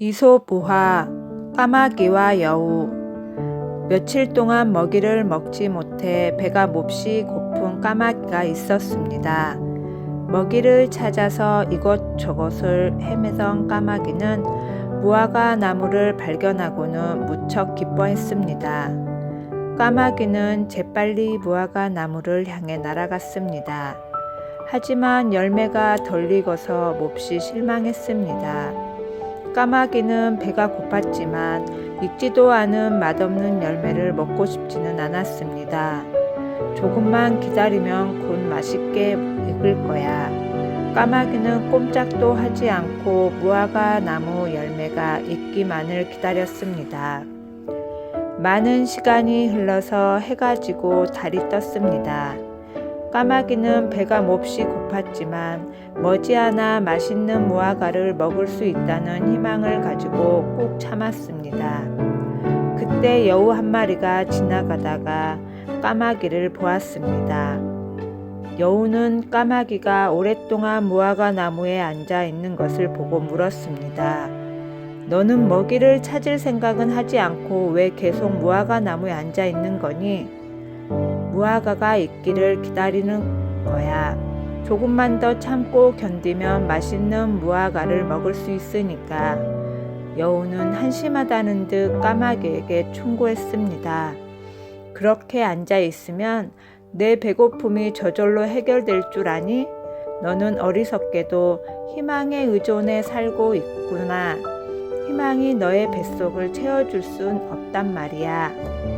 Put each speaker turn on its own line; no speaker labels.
이소부화 까마귀와 여우 며칠 동안 먹이를 먹지 못해 배가 몹시 고픈 까마귀가 있었습니다. 먹이를 찾아서 이곳저곳을 헤매던 까마귀는 무화과 나무를 발견하고는 무척 기뻐했습니다. 까마귀는 재빨리 무화과 나무를 향해 날아갔습니다. 하지만 열매가 덜 익어서 몹시 실망했습니다. 까마귀는 배가 고팠지만 익지도 않은 맛없는 열매를 먹고 싶지는 않았습니다. 조금만 기다리면 곧 맛있게 익을 거야. 까마귀는 꼼짝도 하지 않고 무화과 나무 열매가 익기만을 기다렸습니다. 많은 시간이 흘러서 해가 지고 달이 떴습니다. 까마귀는 배가 몹시 고팠지만 머지않아 맛있는 무화과를 먹을 수 있다는 희망을 가지고 꼭 참았습니다. 그때 여우 한 마리가 지나가다가 까마귀를 보았습니다. 여우는 까마귀가 오랫동안 무화과 나무에 앉아 있는 것을 보고 물었습니다. 너는 먹이를 찾을 생각은 하지 않고 왜 계속 무화과 나무에 앉아 있는 거니? 무화과가 익기를 기다리는 거야. 조금만 더 참고 견디면 맛있는 무화과를 먹을 수 있으니까. 여우는 한심하다는 듯 까마귀에게 충고했습니다. 그렇게 앉아 있으면 내 배고픔이 저절로 해결될 줄 아니? 너는 어리석게도 희망에 의존해 살고 있구나. 희망이 너의 뱃속을 채워줄 순 없단 말이야.